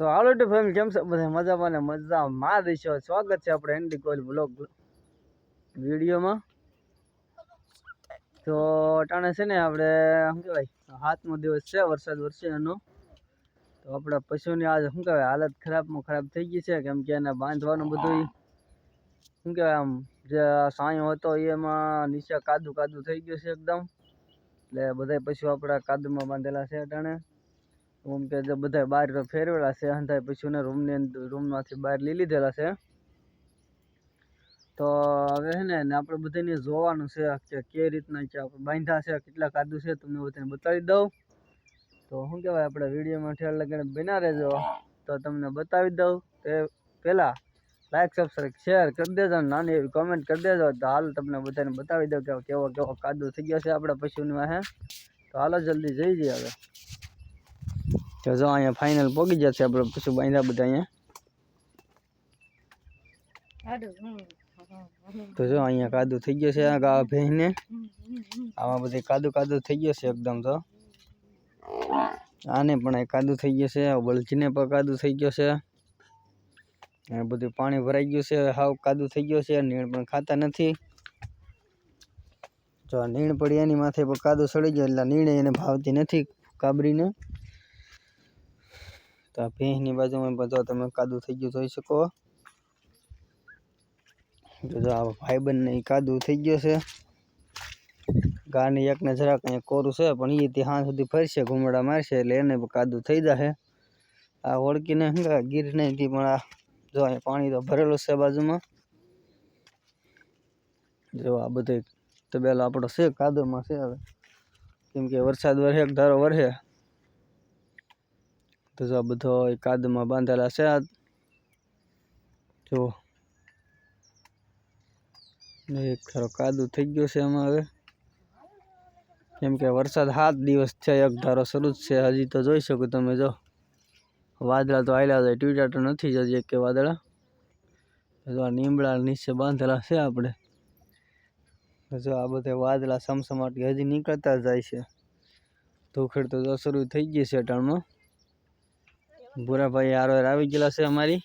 તો હાલો two family કેમ છો બધા? મજામાં ને મજામાં. દેશો સ્વાગત છે આપણે એન્ડી કોઈલ બ્લોગ વિડીયોમાં. તો અટાણે છે ને આપણે, શું કહેવાય હાથમો દિવસ છે, વરસાદ વરસે એનો તો આપણા પશુની આજ, શું કહેવાય, હાલત ખરાબમાં ખરાબ થઈ ગઈ છે. કેમ કે એને બાંધવાનું બધું શું કહેવાય આમ, જે સાંયો હતો એમાં નીચે કાદુ કાદુ થઈ ગયું છે એકદમ. એટલે બધા પશુ આપણા કાદુમાં બાંધેલા છે અટાણે. ઓમ કે જે બધા બહાર ફેરવેલા છે અંધાય પશુને રૂમની અંદર રૂમમાંથી બહાર લઈ લીધેલા છે. તો હવે છે ને ને આપણે બધાને જોવાનું છે કે કઈ રીતના કે આપણે બાંધ્યા છે, કેટલા કાદુ છે, તમને બધાને બતાવી દઉં. તો શું કહેવાય, આપણે વિડીયોમાં ઠેર લગીને બના રહેજો. તો તમને બતાવી દઉં તે પહેલાં લાઈક સબસ્ક્રાઈબ શેર કરી દેજો નાની એવી કોમેન્ટ કરી દેજો. તો હાલ તમને બધાને બતાવી દઉં કે કેવો કેવો કાદુ થઈ ગયો છે આપણા પશુની વાહે. તો હાલો જલ્દી જઈ જઈએ હવે. તો જો અહીંયા ફાઇનલ પોગી જશે આપણે પશુ બાંધ્યા બધા અહીંયા. તો જો અહીંયા કાદુ થઈ ગયો છે આ ગા ભેંસને આમાં બધી કાદુ કાદુ થઈ ગયો છે એકદમ તો. આને પણ અહીં કાદુ થઈ ગયો છે આ બળજીને પણ કાદુ થઈ ગયો છે. અને બધું પાણી ભરાઈ ગયું છે હાવ કાદુ થઈ ગયો છે નીણ પણ ખાતા નથી. જો આ નીણ પડી એની માથે પણ કાદુ સડી ગયો એટલે નીણે એને ભાવતી નથી કાબરીને. તો આ ભેંસની બાજુમાં બધો તમે કાદુ થઈ ગયું જોઈ શકો. જો આ ભાઈબંધને કાદું થઈ ગયો છે. ગાની એકને જરાક અહીંયા કોરું છે, પણ એ ત્યાં સુધી ફરશે, ઘૂમડા મારશે, એટલે એને કાદુ થઈ જશે આ ઓળકીને હંગા, ગીર નહીં પણ આ જો અહીંયા પાણી તો ભરેલું છે બાજુમાં. જો આ બધું તબેલો આપણો છે, કાદુમાં છે હવે. કેમ કે વરસાદ વરસે ધારો વરસે તો જો આ બધો કાદમાં બાંધેલા છે આ. જો એક ધારો કાદુ થઈ ગયો છે એમાં હવે. કેમ કે વરસાદ સાત દિવસ છે, એક ધારો શરૂ જ છે. હજી તો જોઈ શકો તમે જો. વાદળા તો આવેલા જાય ટ્વીટર તો નથી જ હજી એક વાદળા. જો નીમડા નીચે બાંધેલા છે આપણે. જો આ બધા વાદળા સમસમાટી હજી નીકળતા જાય છે. ધોખેડ તો શરૂ થઈ ગઈ છે અટાણમાં. ભૂરાભાઈ આરો આવી ગયેલા છે અમારી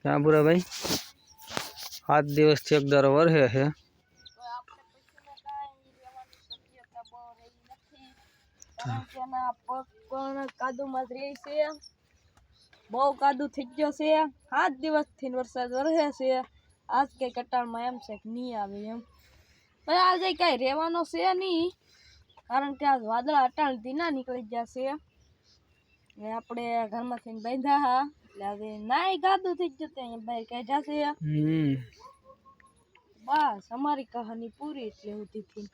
ક્યાં ભૂરાભાઈ સાત દિવસથી એક દર વરસે છે કાદુમાં જ રહે છે બહુ કાદુ થઈ ગયો છે સાત દિવસથી વરસાદ વરસે છે આજ કઈ કટાળમાં એમ છે કે નહીં આવે એમ પણ આજે કઈ રહેવાનો છે નહીં કારણ કે આજ વાદળા અટાણથી ના નીકળી ગયા છે ને આપણે ઘરમાંથી બાંધ્યા હા. એટલે આજે નાય કાદુ થઈ ગયું તે અહીંયા બહાર કાઢ્યા છે હમ. બસ અમારી કહાની પૂરી એટલે સુધીથી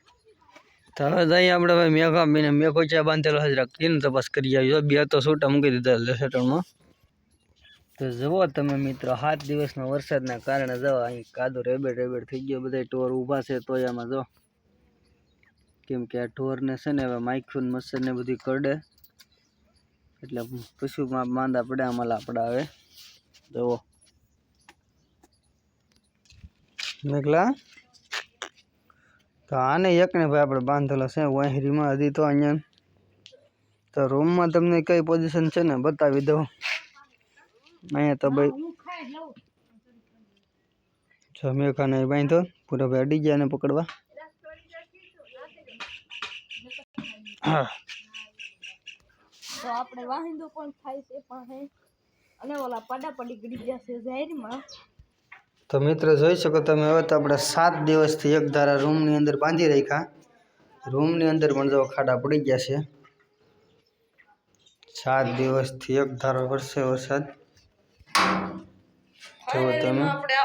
તો હવે જઈએ આપણે ભાઈ મેઘા મીને મેઘો ચા બાંધેલો હજરાક એની તપાસ કરી આવી. બે તો છૂટા મૂકી દીધા લેસેટરમાં તો જુઓ તમે મિત્રો સાત દિવસના વરસાદના કારણે જો અહીં કાદો રેબેડ રેબેડ થઈ ગયો બધા ઢોર ઊભા છે તોયામાં જો. કેમ કે આ ઢોરને છે ને હવે માઇખુન મચ્છરને બધું કરડે. એટલે પશુમાં માંદા પડે આમાં લાપડા આવે જુઓ. મેઘલા, તો આને એકને ભાઈ આપણે બાંધેલો છે વાહરીમાં હજી તો અહીંયા. તો રૂમમાં તમને કઈ પોઝિશન છે ને બતાવી દઉં. અહીંયા તો ભાઈ જો મેઘાને બાંધો પૂરા ભાઈ અડી ગયા ને પકડવા હા તો આપણે વાહિંદો પણ થાય છે પાસે અને ઓલા પાડા પડી ગળી ગયા છે જાહેરમાં તો મિત્ર જોઈ શકો તમે હવે તો આપણે સાત દિવસથી એક ધારા રૂમની અંદર બાંધી રાખ્યા. રૂમની અંદર પણ જો ખાડા પડી ગયા છે. સાત દિવસથી એક ધારો વરસે વરસાદ. તમે. આપણે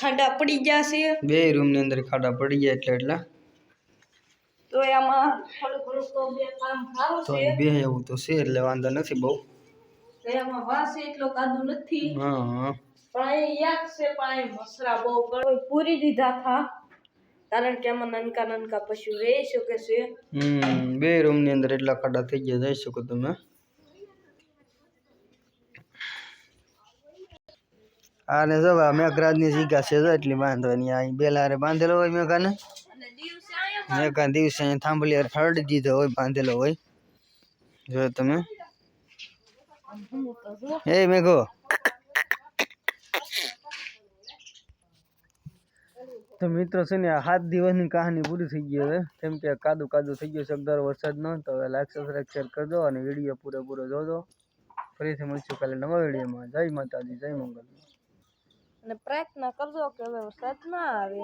ખાડા પડી ગયા છે. બે રૂમની અંદર ખાડા પડી ગયા એટલે એટલે. તો એમાં થોડું ઘણું તો બે કામ સારું તો છે. બે એવું તો છે એટલે વાંધો નથી બહુ. એમાં વાસ એટલો કાદુ નથી. હા. પણ અહીં યાદ છે પણ અહીં મસરા બહુ કરે પૂરી દીધા થા. કારણ કે એમાં નાનકા નાનકા પશુ રહી શકે છે. હમ બે રૂમની અંદર એટલા ખાડા થઈ ગયા જઈ શકો તમે. આને જો મેઘરાજની જીગા છે એટલી બાંધવાની આ બેલારે બાંધેલો હોય મેઘાને. અને દિવસે અહીંયા થાંભલી હારે દીધો હોય બાંધેલો હોય. જો તમે. એ મેઘો. તો મિત્રો છે ને આ સાત દિવસની કહાની પૂરી થઈ ગઈ હવે. કેમ કે કાદુ કાદુ થઈ ગયું છે અગદાર વરસાદનો તો હવે લાઈક સબસ્ક્રાઈબ શેર કરજો અને વીડિયો પૂરેપૂરો જોજો. ફરીથી મળશું કાલે નવા વિડીયોમાં. જય માતાજી જય મંગલ. અને પ્રયત્ન કરજો કે હવે વરસાદ ના આવે.